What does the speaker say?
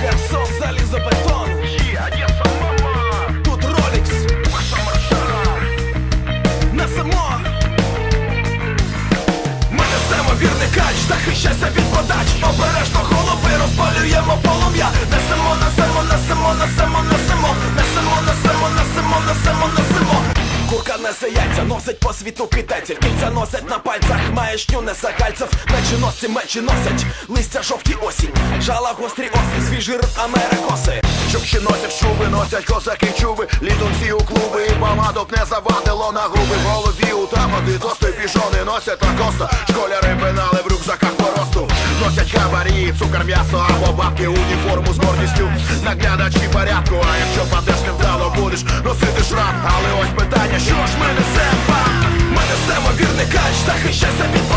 Херсон, залізобетон Тут Ролікс на Ми несе яйця, носить по світу китайців. Кільця носять на пальцях, маєшню несе гальцев Мечі мечі носять, листя жовті осінь Жала гострі острі, свіжий рт Америкоси. Чукчі носять шуби, носять козаки чуби, літом всі у клуби, і помадок не завадило на губи, в голові у тамади, тости піжони носять лакоста, школяри пенали в рюкзаках по росту, носять хабарі, цукор, м'ясо або бабки, уніформу з гордістю, наглядачі порядку, залишити шрам, але ось питання, що ж ми несемо вам? Ми несемо вірний кач, захищайся від